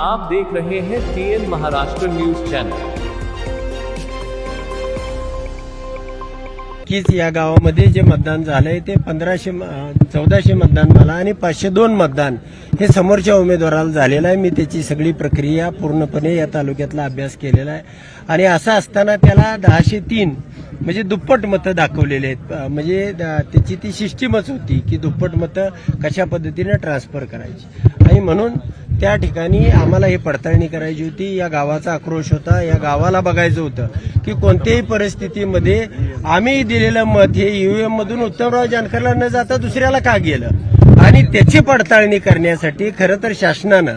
आप देख रहे हैं टीएन महाराष्ट्र न्यूज चैनल कीच या गावामध्ये जे मतदान झालंय ते पंधराशे चौदाशे मतदान मला आणि पाचशे दोन मतदान हे समोरच्या उमेदवाराला झालेलं आहे. मी त्याची सगळी प्रक्रिया पूर्णपणे या तालुक्यातला अभ्यास केलेला आहे. आणि असं असताना त्याला दहाशे तीन म्हणजे दुप्पट मतं दाखवलेले आहेत. म्हणजे द- त्याची ती सिस्टीमच होती की दुप्पट मतं कशा पद्धतीने ट्रान्सफर करायची. आणि म्हणून त्या ठिकाणी आम्हाला हे पडताळणी करायची होती. या गावाचा आक्रोश होता. या गावाला बघायचं होतं की कोणत्याही परिस्थितीमध्ये आम्ही दिलेलं मत हे ईव्हीएम मधून उत्तमराव जानकरला न जाता दुसऱ्याला का गेलं? आणि त्याची पडताळणी करण्यासाठी खरं तर शासनानं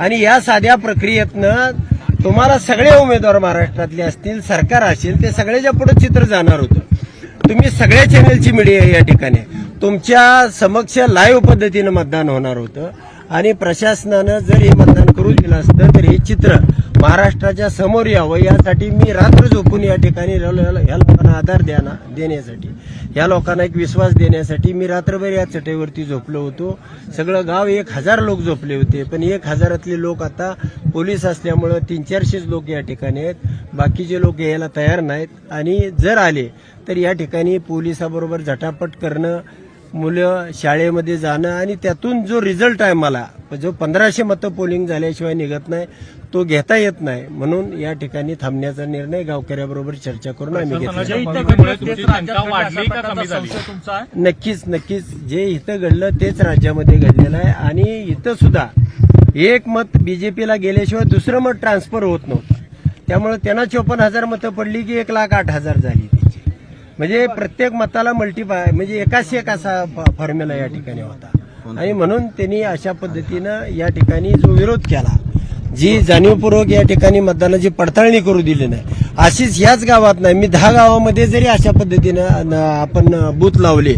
आणि या साध्या प्रक्रियेतनं तुम्हाला सगळे उमेदवार महाराष्ट्रातले असतील सरकार असेल ते सगळ्याच्या पुढे चित्र जाणार होतं. तुम्ही सगळ्या चॅनेलची मीडिया या ठिकाणी. तुमच्या समक्ष लाईव्ह पद्धतीनं मतदान होणार होतं. आणि प्रशासनानं जर हे मतदान करू दिलं असतं तर हे चित्र महाराष्ट्राच्या समोर यावं यासाठी मी रात्र झोपून या ठिकाणी ह्या या लोकांना आधार द्याना देण्यासाठी. या लोकांना एक विश्वास देण्यासाठी मी रात्रभर या चटईवरती झोपलो होतो. सगळं गाव एक हजार लोक झोपले होते पण एक हजारातले लोक आता पोलीस असल्यामुळं तीन चारशेच लोक या ठिकाणी आहेत. बाकीचे लोक यायला तयार नाहीत. आणि जर आले तर या ठिकाणी पोलिसाबरोबर झटापट करणं मुलं शाळेमध्ये जाणं आणि त्यातून जो रिझल्ट आहे मला जो पंधराशे मतं पोलिंग झाल्याशिवाय निघत नाही तो घेता येत नाही. म्हणून या ठिकाणी थांबण्याचा निर्णय गावकऱ्याबरोबर चर्चा करून आम्ही घेतला नक्कीच नक्कीच. जे इथं घडलं तेच राज्यामध्ये घडलेलं आहे. आणि इथं सुद्धा एक मत बीजेपीला गेल्याशिवाय दुसरं मत ट्रान्सफर होत नव्हतं. त्यामुळे त्यांना चोपन्न हजार मतं पडली की एक लाख आठ हजार झाली म्हणजे प्रत्येक मताला मल्टीपाय म्हणजे एकाच एक असा फॉर्म्युला या ठिकाणी होता. आणि म्हणून त्यांनी अशा पद्धतीनं या ठिकाणी जो विरोध केला जी जाणीवपूर्वक या ठिकाणी मतदानाची पडताळणी करू दिली नाही अशीच याच गावात नाही मी दहा गावामध्ये जरी अशा पद्धतीनं आपण बूथ लावले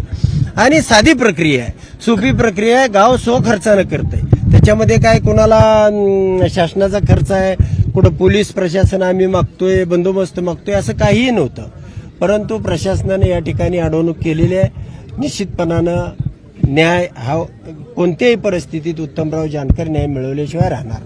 आणि साधी प्रक्रिया आहे. सोपी प्रक्रिया आहे गाव सो खर्चानं करतंय. त्याच्यामध्ये काय कोणाला शासनाचा खर्च आहे कुठं पोलीस प्रशासन आम्ही मागतोय बंदोबस्त मागतोय असं काहीही नव्हतं. परंतु प्रशासनाने या ठिकाणी अडवणूक केलेली आहे. निश्चितपणानं न्याय हा कोणत्याही परिस्थितीत उत्तमराव जानकर न्याय मिळवल्याशिवाय राहणार